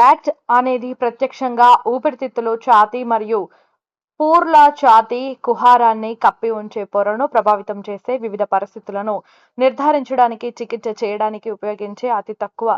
VAT అనేది ప్రత్యక్షంగా ఊపిరితిత్తులు ఛాతీ మరియు పూర్ల ఛాతీ కుహారాన్ని కప్పి ఉంచే పొరను ప్రభావితం చేసే వివిధ పరిస్థితులను నిర్ధారించడానికి చికిత్స చేయడానికి ఉపయోగించే అతి తక్కువ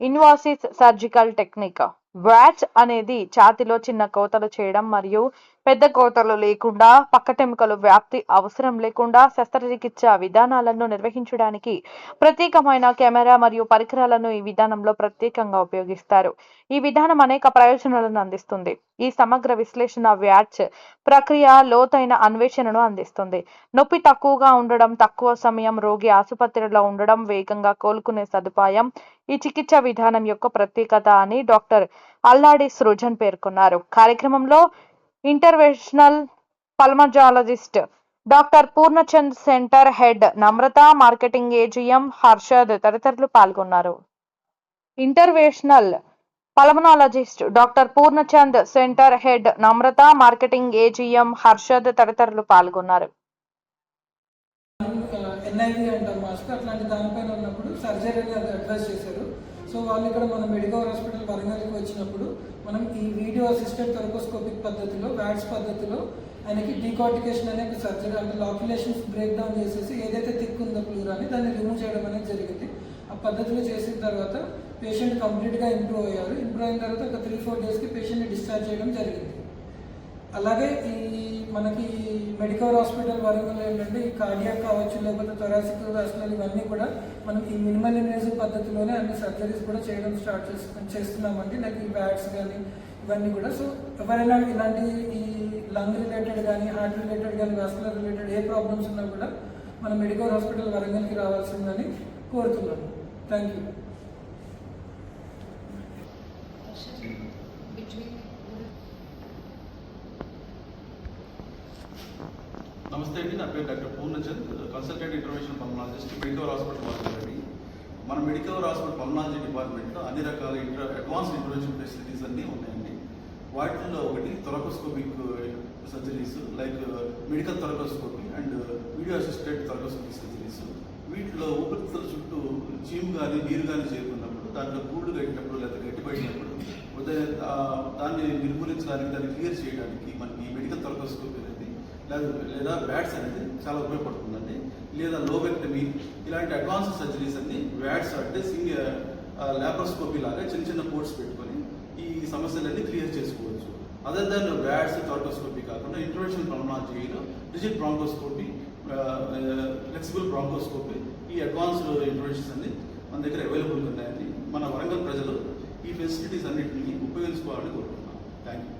ఇన్వాసిస్ సర్జికల్ టెక్నిక్. వ్యాట్ అనేది ఛాతీలో చిన్న కోతలు చేయడం మరియు పెద్ద కోతలు లేకుండా పక్కటెముకలు వ్యాప్తి అవసరం లేకుండా శస్త్రచికిత్స విధానాలను నిర్వహించడానికి ప్రత్యేకమైన కెమెరా మరియు పరికరాలను ఈ విధానంలో ప్రత్యేకంగా ఉపయోగిస్తారు. ఈ విధానం అనేక ప్రయోజనాలను అందిస్తుంది. ఈ సమగ్ర విశ్లేషణ వ్యాచ్ ప్రక్రియ లోతైన అన్వేషణను అందిస్తుంది. నొప్పి తక్కువగా ఉండడం తక్కువ సమయం రోగి ఆసుపత్రిలో ఉండడం వేగంగా కోలుకునే సదుపాయం ఈ చికిత్స విధానం యొక్క ప్రత్యేకత అని డాక్టర్ అల్లాడి సృజన్ పేర్కొన్నారు. కార్యక్రమంలో interventional pulmonologist doctor Purnachand centre head Namrata marketing AGM Harshad తదితరులు పాల్గొన్నారు. Interventional pulmonologist doctor Purnachand centre head Namrata marketing AGM Harshad తదితరులు పాల్గొన్నారు. ఎన్ఐవి మాస్టర్ అట్లాంటి దానిపైన ఉన్నప్పుడు సర్జరీ అడ్వైస్ చేశారు. సో వాళ్ళు ఇక్కడ మన మెడికల్ హాస్పిటల్ వచ్చినప్పుడు మనం ఈ వీడియో అసిస్టెంట్ థెరకోస్కోపిక్ పద్ధతిలో వ్యాట్స్ పద్ధతిలో ఆయనకి డీకాటికేషన్ అనే ఒక సర్జరీ అంటే లాక్యులేషన్స్ బ్రేక్ డౌన్ చేసేసి ఏదైతే థిక్ ఉందో ప్లూరాని దాన్ని రిమూవ్ చేయడం అనేది జరిగింది. ఆ పద్ధతిలో చేసిన తర్వాత పేషెంట్ కంప్లీట్గా ఇంప్రూవ్ అయ్యారు. ఇంప్రూవ్ అయిన తర్వాత ఒక త్రీ ఫోర్ డేస్కి పేషెంట్ని డిశ్చార్జ్ చేయడం జరిగింది. అలాగే ఈ మెడికల్ హాస్పిటల్ వరంగల్ ఏంటంటే ఈ కార్డియాక్ కావచ్చు లేకపోతే థొరాసిక్ హాస్పిటల్ ఇవన్నీ కూడా మనం ఈ మినిమల్ ఇన్వేజివ్ పద్ధతిలోనే అన్ని సర్జరీస్ కూడా చేయడం స్టార్ట్ చేస్తు చేస్తున్నామండి. లైక్ ఈ బ్యాట్స్ కానీ ఇవన్నీ కూడా. సో ఎవరైనా ఇలాంటి ఈ లంగ్ రిలేటెడ్ కానీ హార్ట్ రిలేటెడ్ కానీ వాస్కులర్ రిలేటెడ్ ఏ ప్రాబ్లమ్స్ ఉన్నా కూడా మన మెడికల్ హాస్పిటల్ వరంగల్కి రావాల్సిందని కోరుతున్నాను. థ్యాంక్ యూ నమస్తే అండి నా పేరు doctor Purnachand consultant intervention pulmonologist medical hospital అండి. మన మెడికల్ హాస్పిటల్ పల్మనాలజీ డిపార్ట్మెంట్లో అన్ని రకాల ఇంటర్ అడ్వాన్స్ ఇంటర్వెన్షన్ ఫెసిలిటీస్ అన్నీ ఉన్నాయండి. వాటిల్లో ఒకటి thoracoscopic surgeries like medical thoracoscopy and video assistant thoracoscopic surgeries వీటిలో ఉపరితల చుట్టూ చీము కానీ నీరు కానీ చేరుకున్నప్పుడు దాంట్లో గూళ్ళు కట్టినప్పుడు లేదా గట్టిపడినప్పుడు దాన్ని నిర్మూలించడానికి దాన్ని క్లియర్ చేయడానికి మనకి మెడికల్ థొరకోస్కోపీ లేదా లేదా బ్యాట్స్ అనేది చాలా ఉపయోగపడుతుందండి. లేదా లోబెక్టమీ ఇలాంటి అడ్వాన్స్ సర్జరీస్ అన్ని వ్యాట్స్ అంటే సింగర్ ల్యాప్రోస్కోపీ లాగా చిన్న చిన్న కోడ్స్ పెట్టుకొని ఈ సమస్యలన్నీ క్లియర్ చేసుకోవచ్చు. అదర్ దాన్ వ్యాట్స్ థాటోస్కోపీ కాకుండా ఇంటర్వెన్షనల్ పల్మనాలజీలో డిజిట్ బ్రాంకోస్కోపీ ఫ్లెక్సిబుల్ బ్రాంకోస్కోపీ ఈ అడ్వాన్స్డ్ ఇంటర్వెన్షన్స్ అన్ని మన దగ్గర అవైలబుల్ ఉన్నాయండి మన వరంగల్ ప్రజలు ఈ ఫెసిలిటీస్ అన్నింటినీ ఉపయోగించుకోవాలని కోరుకుంటున్నాను థ్యాంక్ యూ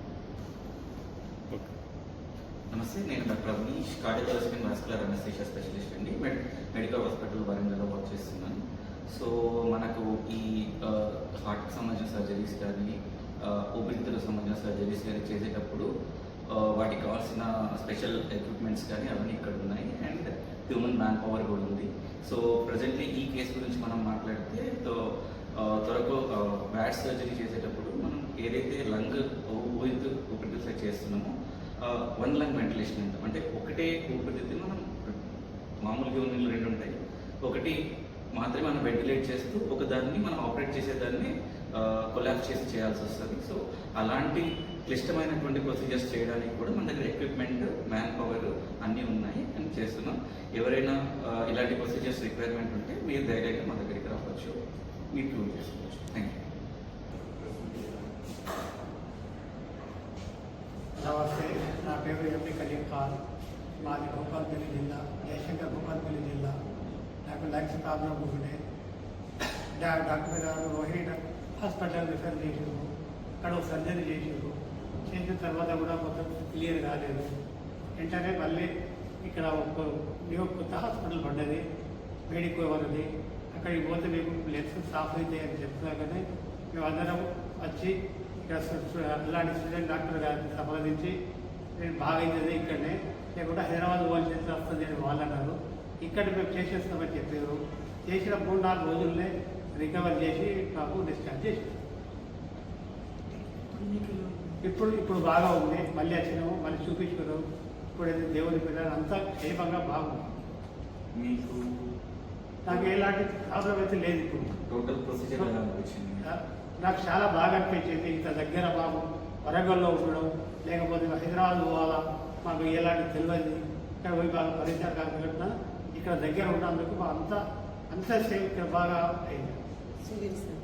నమస్తే నేను doctor Avinish cardiological vascular anaesthesia specialist అండి. మెడ్ మెడికల్ హాస్పిటల్ వరంగల్లో వర్క్ చేస్తున్నాను. సో మనకు ఈ హార్ట్కి సంబంధించిన సర్జరీస్ కానీ ఆ, సంబంధించిన సర్జరీస్ కానీ చేసేటప్పుడు వాటికి కావాల్సిన స్పెషల్ ఎక్విప్మెంట్స్ కానీ అవన్నీ ఇక్కడ ఉన్నాయి. అండ్ హ్యూమన్ మ్యాన్ పవర్ కూడా ఉంది. సో ప్రజెంట్లీ ఈ కేసు గురించి మనం మాట్లాడితే త్వరకు త్వరగా బ్యాడ్ సర్జరీ చేసేటప్పుడు మనం ఏదైతే లంగ్ ఊపిరితిత్తు ఊపిరితిత్తు చేస్తున్నామో వన్ లంగ్ వెంటిలేషన్ అంటాం. అంటే ఒకటే ఊపిరితిత్తుని మనం మామూలుగా ఉన్న రెండు ఉంటాయి. ఒకటి మాత్రమే మనం వెంటిలేట్ చేస్తూ ఒక దాన్ని మనం ఆపరేట్ చేసేదాన్ని కొలాప్స్ చేసి చేయాల్సి వస్తుంది. సో అలాంటి క్లిష్టమైనటువంటి ప్రొసీజర్స్ చేయడానికి కూడా మన దగ్గర ఎక్విప్మెంట్ మ్యాన్ పవర్ అన్నీ ఉన్నాయి అని చేస్తున్నాం. ఎవరైనా ఇలాంటి ప్రొసీజర్స్ రిక్వైర్మెంట్ ఉంటే మీరు ధైర్యంగా మా దగ్గరికి రావచ్చు. మీరు ట్యూన్ చేసుకోవచ్చు. థ్యాంక్ యూ నమస్తే. నా పేరు ఎంపీ కలీం ఖాన్ మాది భూపాల్పల్లి జిల్లా జయశంకర్ భూపాల్పల్లి జిల్లా. నాకు లెగ్స్ ప్రాబ్లం ఉంటుండే డాక్టర్ గారు రోహిణి హాస్పిటల్ రిఫర్ చేసారు అక్కడ ఒక సర్జరీ చేసారు చేసిన తర్వాత కూడా మొత్తం క్లియర్ కాలేదు. వెంటనే మళ్ళీ ఇక్కడ ఒక న్యూ కొత్త హాస్పిటల్ పడ్డది. మెడికో వాళ్ళది. అక్కడికి పోతే మేము లెన్స్ సాఫ్ అయితే అని చెప్తున్నా కానీ మేము అందరం వచ్చి ఇక్కడ అలాంటి స్టూడెంట్ డాక్టర్ గారిని సంప్రదించి నేను బాగా అవుతుంది ఇక్కడనే. లేకుంటే హైదరాబాద్ పోవాల్సి చేస్తే వస్తుంది అని వాళ్ళు అన్నారు ఇక్కడ మేము చేసేస్తామని చెప్పారు. చేసిన మూడు నాలుగు రోజుల్నే రికవర్ చేసి మాకు డిశ్చార్జ్ చేసారు ఇప్పుడు ఇప్పుడు బాగా ఉంది. మళ్ళీ వచ్చినాము మళ్ళీ చూపించుకున్నాం. ఇప్పుడు అయితే దేవుని పిల్లలు అంతా క్షేమంగా బాగుంది. మీకు నాకు ఎలాంటి ప్రాబ్లం అయితే లేదు ఇప్పుడు. టోటల్ ప్రొసీజర్ నాకు చాలా బాగా అనిపించింది. ఇంత దగ్గర బాబు. వరంగల్లో ఉండడం లేకపోతే హైదరాబాద్ పోవాలా? మాకు ఎలాంటి తెలియదు ఇక్కడ పోయి బాగా పరిచయాలు కాకపోయినా ఇక్కడ దగ్గర ఉన్నందుకు మా అంత సేవ ఇక్కడ బాగా అయింది. సార్.